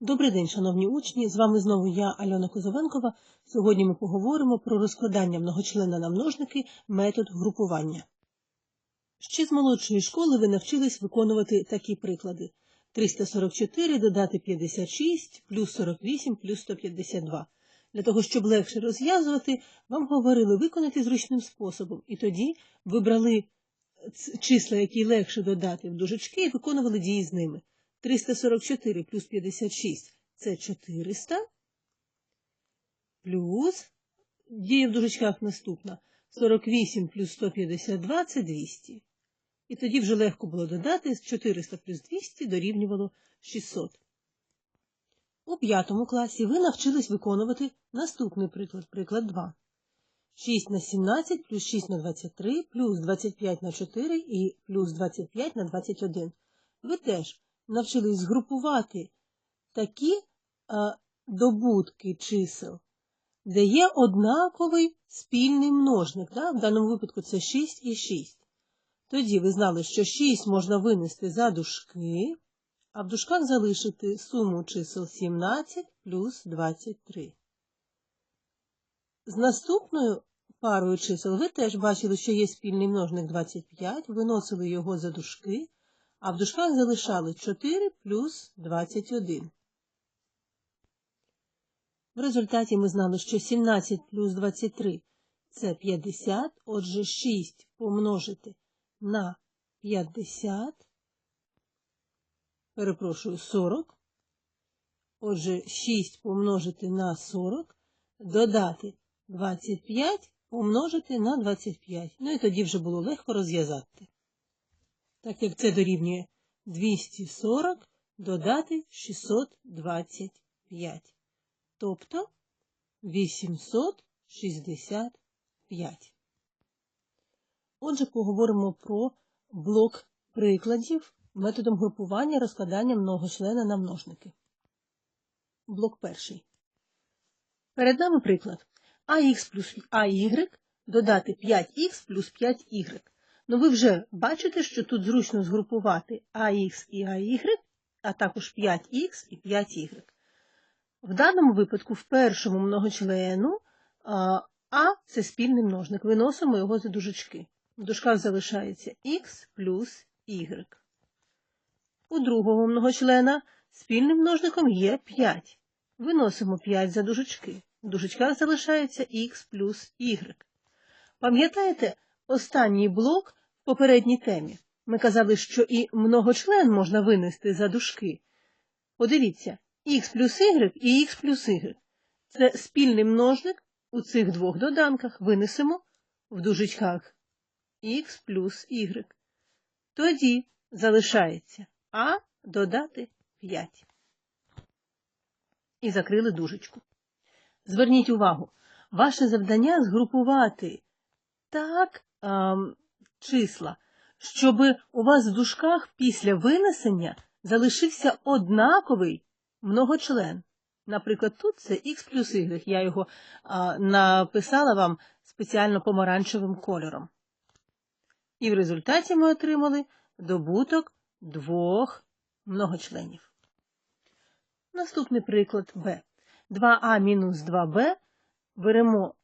Добрий день, шановні учні! З вами знову я, Альона Козовенкова. Сьогодні ми поговоримо про розкладання многочлена на множники, метод групування. Ще з молодшої школи ви навчились виконувати такі приклади. 344 додати 56 плюс 48 плюс 152. Для того, щоб легше розв'язувати, вам говорили виконати зручним способом, і тоді ви брали ц- числа, які легше додати в дужечки, і виконували дії з ними. 344 плюс 56 це 400, плюс, дія в дужечках наступна, 48 плюс 152 це 200. І тоді вже легко було додати, 400 плюс 200 дорівнювало 600. У п'ятому класі ви навчились виконувати наступний приклад, приклад 2. 6 на 17 плюс 6 на 23 плюс 25 на 4 і плюс 25 на 21. Ви теж навчились згрупувати такі а, добутки чисел, де є однаковий спільний множник. Да? В даному випадку це 6 і 6. Тоді ви знали, що 6 можна винести за дужки, а в дужках залишити суму чисел 17 плюс 23. З наступною парою чисел ви теж бачили, що є спільний множник 25, виносили його за дужки, а в дужках залишали 4 плюс 21. В результаті ми знали, що 17 плюс 23 це 50, отже 6 помножити на 50, перепрошую, 40. Отже, 6 помножити на 40, додати 25, помножити на 25. Ну і тоді вже було легко розв'язати. Так як це дорівнює 240, додати 625. Тобто 865. Отже, поговоримо про блок прикладів методом групування розкладання многочлена на множники. Блок перший. Перед нами приклад ax плюс ay додати 5х плюс 5y. Ну ви вже бачите, що тут зручно згрупувати ax і ay, а також 5х і 5y. В даному випадку в першому многочлену а це спільний множник. Виносимо його за дужечки. В дужках залишається х плюс y. У другого многочлена спільним множником є 5. Виносимо 5 за дужечки. В дужечках залишається х плюс y. Пам'ятаєте останній блок попередній темі? Ми казали, що і многочлен можна винести за дужки. Подивіться, х плюс y і х плюс y. Це спільний множник у цих двох доданках винесемо в дужечках х плюс y. Тоді залишається а додати 5. І закрили дужечку. Зверніть увагу, ваше завдання згрупувати так а, числа, щоб у вас в дужках після винесення залишився однаковий многочлен. Наприклад, тут це х плюс y. Я його а, написала вам спеціально помаранчевим кольором. І в результаті ми отримали добуток двох многочленів. Наступний приклад b. 2а мінус 2b. Беремо,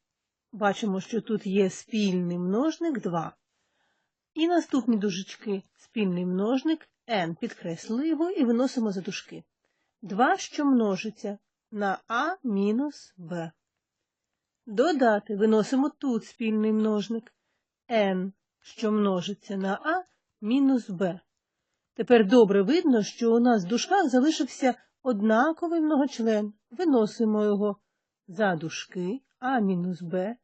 бачимо, що тут є спільний множник 2. І наступні дужечки спільний множник n. Підкреслили його і виносимо за дужки. 2, що множиться на а мінус b. Додати виносимо тут спільний множник n, що множиться на а мінус b. Тепер добре видно, що у нас в дужках залишився однаковий многочлен. Виносимо його за дужки а мінус b,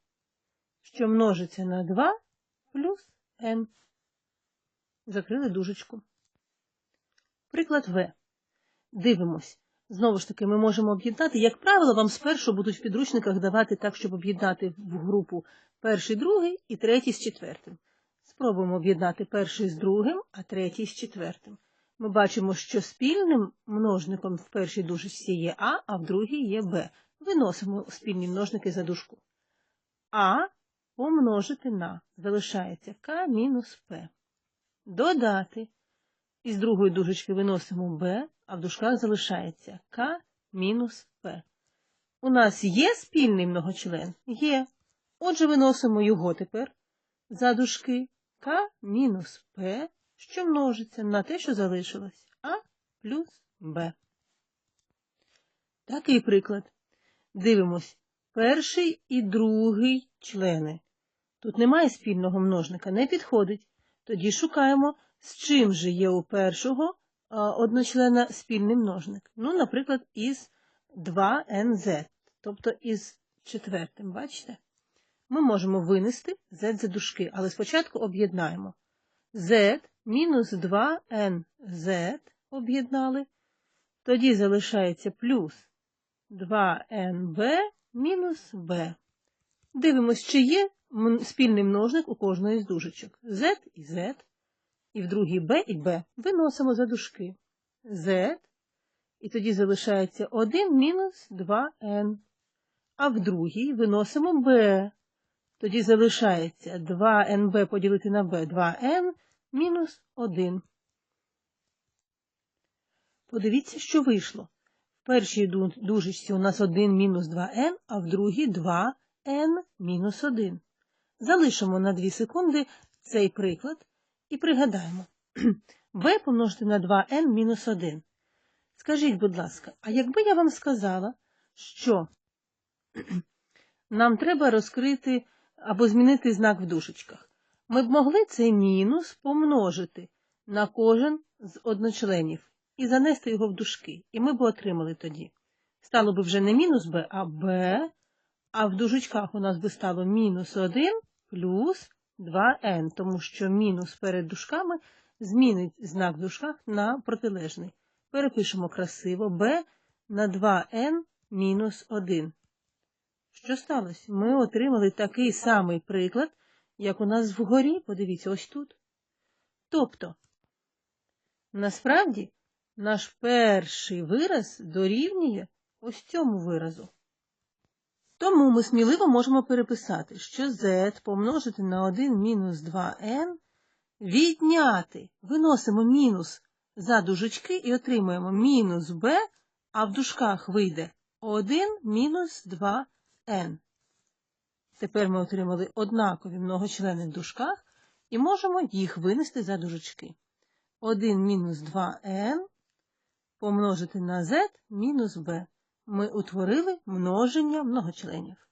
що множиться на 2 плюс n. Закрили дужечку. Приклад В. Дивимось. Знову ж таки, ми можемо об'єднати. Як правило, вам спершу будуть в підручниках давати так, щоб об'єднати в групу перший, другий і третій з четвертим. Спробуємо об'єднати перший з другим, а третій з четвертим. Ми бачимо, що спільним множником в першій дужечці є А, а в другій є Б. Виносимо спільні множники за дужку. А помножити на залишається К мінус П. Додати. Із другої дужечки виносимо b, а в дужках залишається К мінус П. У нас є спільний многочлен? Є. Отже, виносимо його тепер за дужки К мінус П, що множиться на те, що залишилось, А плюс Б. Такий приклад. Дивимось. Перший і другий члени. Тут немає спільного множника, не підходить. Тоді шукаємо, з чим же є у першого одночлена спільний множник. Ну, наприклад, із 2nz, тобто із четвертим, бачите? Ми можемо винести z за дужки, але спочатку об'єднаємо. z мінус 2nz об'єднали, тоді залишається плюс 2nb мінус b. Дивимось, чи є спільний множник у кожної з дужечок. z і z, і в другій b і b. Виносимо за дужки. z, і тоді залишається 1 мінус 2n. А в другій виносимо b. Тоді залишається 2nb поділити на b 2n мінус 1. Подивіться, що вийшло. В першій дужечці у нас 1 мінус 2n, а в другій 2n мінус 1. Залишимо на 2 секунди цей приклад і пригадаємо. b помножити на 2n мінус 1. Скажіть, будь ласка, а якби я вам сказала, що нам треба розкрити або змінити знак в дужечках, ми б могли цей мінус помножити на кожен з одночленів і занести його в дужки. І ми б отримали тоді. Стало б вже не мінус b, а b, а в дужечках у нас би стало мінус 1 плюс 2n, тому що мінус перед дужками змінить знак в на протилежний. Перепишемо красиво b на 2n мінус 1. Що сталося? Ми отримали такий самий приклад, як у нас вгорі, подивіться, ось тут. Тобто, насправді, наш перший вираз дорівнює ось цьому виразу. Тому ми сміливо можемо переписати, що z помножити на 1 мінус 2n відняти. Виносимо мінус за дужечки і отримуємо мінус b, а в дужках вийде 1 мінус 2n. Тепер ми отримали однакові многочлени в дужках і можемо їх винести за дужечки. 1 мінус 2n помножити на z мінус b. Ми утворили множення многочленів.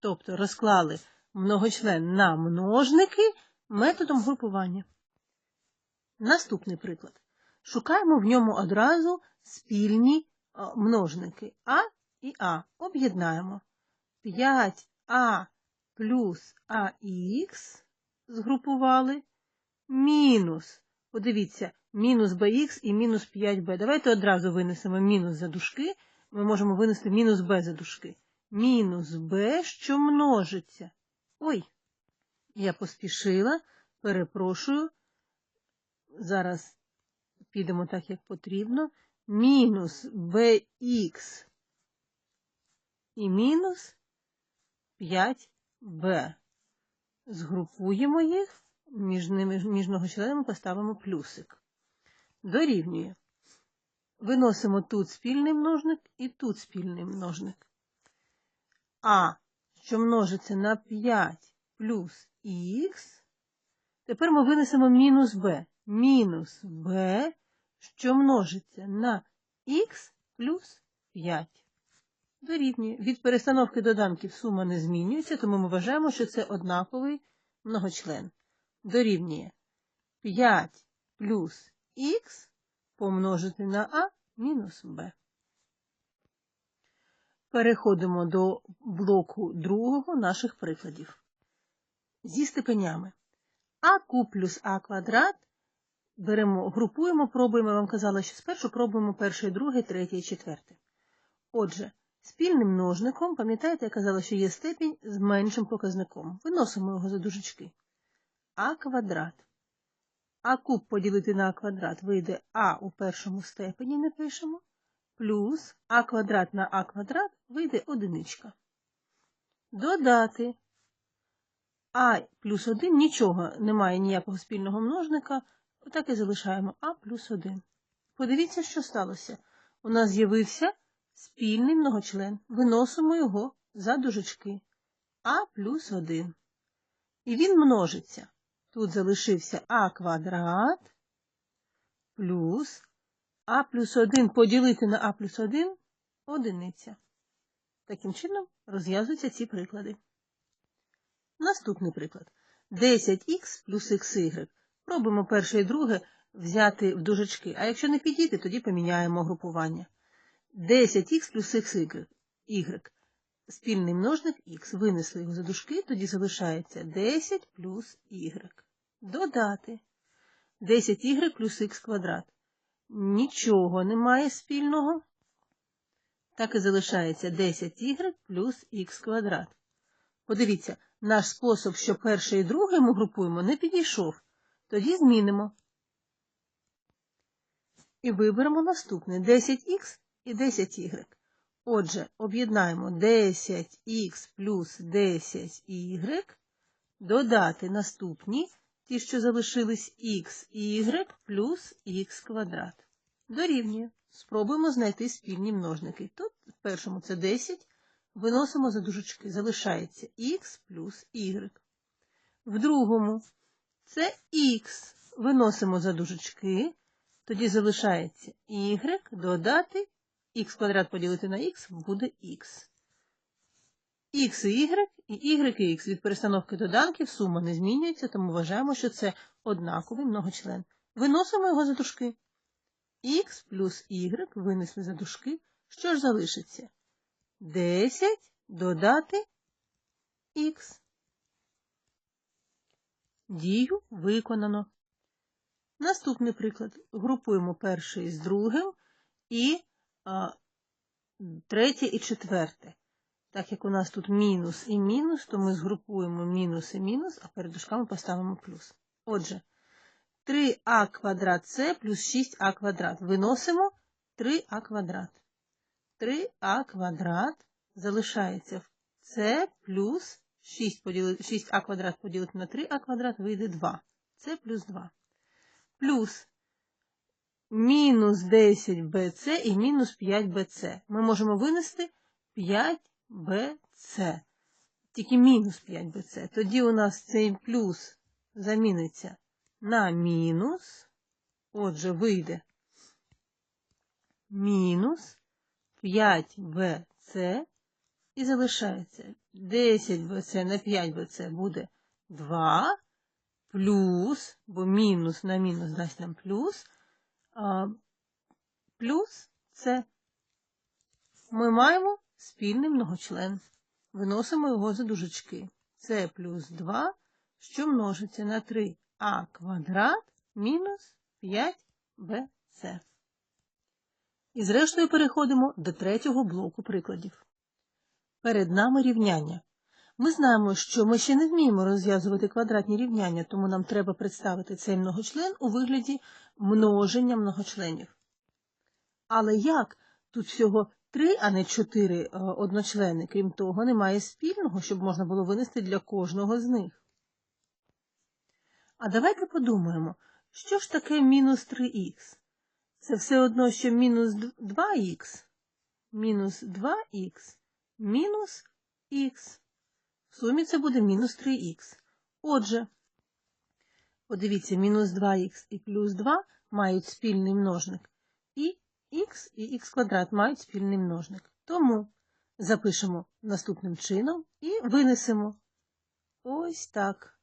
Тобто розклали многочлен на множники методом групування. Наступний приклад. Шукаємо в ньому одразу спільні множники А і А. Об'єднаємо 5А плюс АХ згрупували мінус. Подивіться, мінус bx і мінус 5b. Давайте одразу винесемо мінус за дужки. Ми можемо винести мінус b за дужки. Мінус b, що множиться. Ой, я поспішила, перепрошую. Зараз підемо так, як потрібно. Мінус bx і мінус 5b. Згрупуємо їх, між ними між многочленами поставимо плюсик дорівнює. Виносимо тут спільний множник і тут спільний множник. А, що множиться на 5 плюс х. Тепер ми винесемо мінус b. Мінус b, що множиться на х плюс 5. Дорівнює. Від перестановки доданків сума не змінюється, тому ми вважаємо, що це однаковий многочлен. Дорівнює 5 плюс х помножити на а мінус b. Переходимо до блоку другого наших прикладів. Зі степенями. А куб плюс А квадрат беремо, групуємо, пробуємо, я вам казала, що спершу пробуємо перше, друге, третє і четверте. Отже, спільним множником, пам'ятаєте, я казала, що є степінь з меншим показником. Виносимо його за дужечки. А квадрат а куб поділити на а квадрат вийде а у першому степені не пишемо, плюс а квадрат на а квадрат вийде одиничка. Додати а плюс 1 нічого немає ніякого спільного множника, отак і залишаємо а плюс 1. подивіться, що сталося. У нас з'явився спільний многочлен. Виносимо його за дужечки. А плюс 1. І він множиться. Тут залишився а квадрат плюс а плюс 1 поділити на а плюс 1 одиниця. Таким чином розв'язуються ці приклади. Наступний приклад. 10х плюс xy. Пробуємо перше і друге взяти в дужечки, а якщо не підійде, тоді поміняємо групування. 10х плюс xy. Спільний множник х. Винесли його за дужки, тоді залишається 10 плюс y. Додати 10y плюс х квадрат. Нічого немає спільного. Так і залишається 10y плюс х квадрат. Подивіться, наш спосіб, що перше і друге ми групуємо, не підійшов. Тоді змінимо. І виберемо наступне 10х і 10y. Отже, об'єднаємо 10х плюс 10y, додати наступні, ті, що залишились х плюс х квадрат. Дорівнює. Спробуємо знайти спільні множники. Тут в першому це 10, виносимо за дужечки, залишається х плюс y. В другому це х, виносимо за дужечки, тоді залишається y, додати х квадрат поділити на х буде х. Х і y, і y і х. Від перестановки доданків сума не змінюється, тому вважаємо, що це однаковий многочлен. Виносимо його за дужки. х плюс y винесли за дужки. Що ж залишиться? 10 додати х. Дію виконано. Наступний приклад. Групуємо перший з другим і третє і четверте. Так як у нас тут мінус і мінус, то ми згрупуємо мінус і мінус, а перед дужками поставимо плюс. Отже, 3а квадрат С плюс 6а квадрат. Виносимо 3а квадрат. 3а квадрат залишається в С плюс 6 поділити, 6а квадрат поділити на 3а квадрат вийде 2. С плюс 2. Плюс мінус 10bc і мінус 5bc. Ми можемо винести 5bc. Тільки мінус 5bc. Тоді у нас цей плюс заміниться на мінус. Отже, вийде мінус 5bc і залишається 10bc на 5bc буде 2 плюс, бо мінус на мінус дасть нам плюс, плюс це ми маємо спільний многочлен. Виносимо його за дужечки. Це плюс 2, що множиться на 3а квадрат мінус 5bc. І зрештою переходимо до третього блоку прикладів. Перед нами рівняння. Ми знаємо, що ми ще не вміємо розв'язувати квадратні рівняння, тому нам треба представити цей многочлен у вигляді множення многочленів. Але як? Тут всього три, а не чотири е, одночлени, крім того, немає спільного, щоб можна було винести для кожного з них. А давайте подумаємо, що ж таке мінус 3х? Це все одно, що мінус 2х, мінус 2х, мінус х. В сумі це буде мінус 3х. Отже, подивіться, мінус 2х і плюс 2 мають спільний множник. І х і х квадрат мають спільний множник. Тому запишемо наступним чином і винесемо ось так.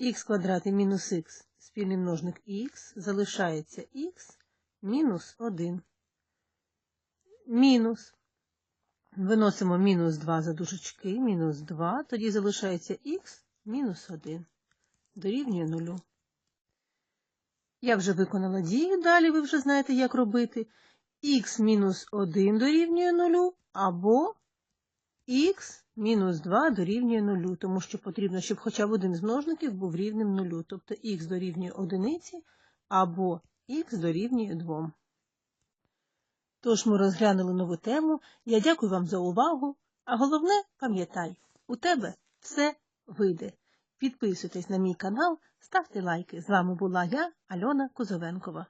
х квадрат і мінус х спільний множник х залишається х мінус 1. Мінус. Виносимо мінус 2 за дужечки, мінус 2, тоді залишається х мінус 1. Дорівнює 0. Я вже виконала дію, далі ви вже знаєте, як робити. х мінус 1 дорівнює 0, або х мінус 2 дорівнює 0, тому що потрібно, щоб хоча б один з множників був рівним 0, тобто х дорівнює 1, або х дорівнює 2. Тож ми розглянули нову тему. Я дякую вам за увагу. А головне, пам'ятай, у тебе все вийде. Підписуйтесь на мій канал, ставте лайки. З вами була я, Альона Козовенкова.